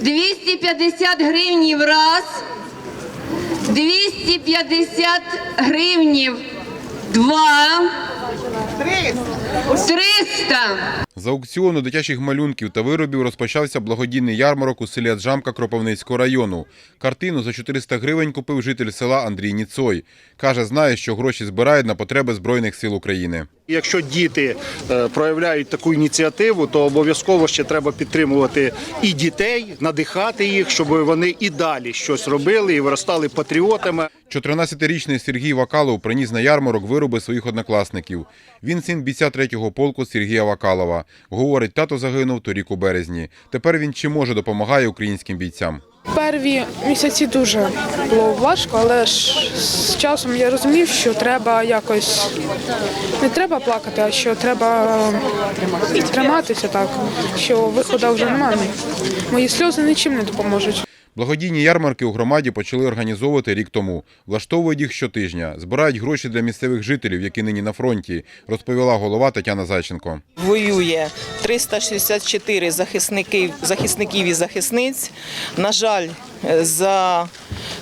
250 гривнів раз, 250 гривнів два, 300. З аукціону дитячих малюнків та виробів розпочався благодійний ярмарок у селі Аджамка Кропивницького району. Картину за 400 гривень купив житель села Андрій Ніцой. Каже, знає, що гроші збирають на потреби Збройних сил України. Якщо діти е, проявляють таку ініціативу, то обов'язково ще треба підтримувати і дітей, надихати їх, щоб вони і далі щось робили і виростали патріотами. 14-річний Сергій Вакалов приніс на ярмарок вироби своїх однокласників. Він син бійця 3-го полку Сергія Вакалова. Говорить, тато загинув торік у березні. Тепер він чи може допомагає українським бійцям. Перві місяці дуже було важко, але ж з часом я розумів, що треба якось не треба плакати, а що треба триматися так, що виходу вже немає. Мої сльози нічим не допоможуть. Благодійні ярмарки у громаді почали організовувати рік тому. Влаштовують їх щотижня. Збирають гроші для місцевих жителів, які нині на фронті, розповіла голова Тетяна Зайченко. воює 364 захисників, захисників і захисниць. На жаль, за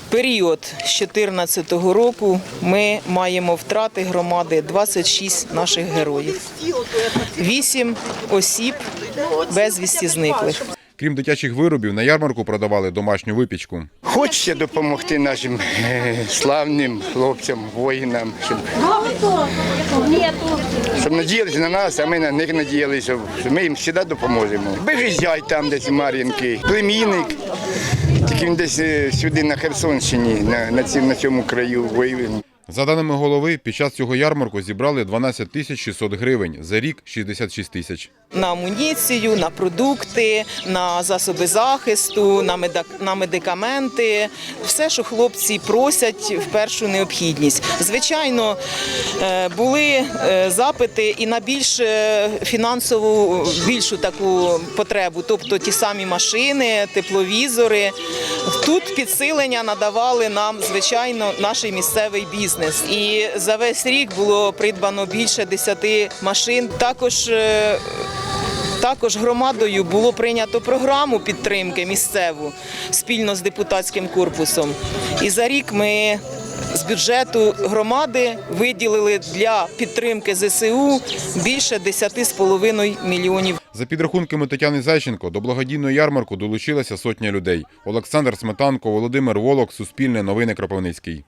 період з 2014 року ми маємо втрати громади 26 наших героїв. 8 осіб безвісті зниклих. Крім дитячих виробів, на ярмарку продавали домашню випічку. Хочеться допомогти нашим е, славним хлопцям, воїнам, щоб, щоб надіялися на нас, а ми на них надіялися, що ми їм завжди допоможемо. Бежить там десь Мар'їнки, племінник, тільки він десь е, сюди на Херсонщині, на, на цьому краю воює. За даними голови, під час цього ярмарку зібрали 12 тисяч 600 гривень, за рік 66 тисяч. На амуніцію, на продукти, на засоби захисту, на, медикаменти, все, що хлопці просять в першу необхідність. Звичайно, е, були е, запити і на більш е, фінансову більшу таку потребу, тобто ті самі машини, тепловізори. Тут підсилення надавали нам, звичайно, наш місцевий бізнес. І за весь рік було придбано більше 10 машин. Також е, також громадою було прийнято програму підтримки місцеву спільно з депутатським корпусом. І за рік ми з бюджету громади виділили для підтримки ЗСУ більше 10,5 мільйонів. За підрахунками Тетяни Зайченко, до благодійного ярмарку долучилася сотня людей. Олександр Сметанко, Володимир Волок, Суспільне новини Кропивницький.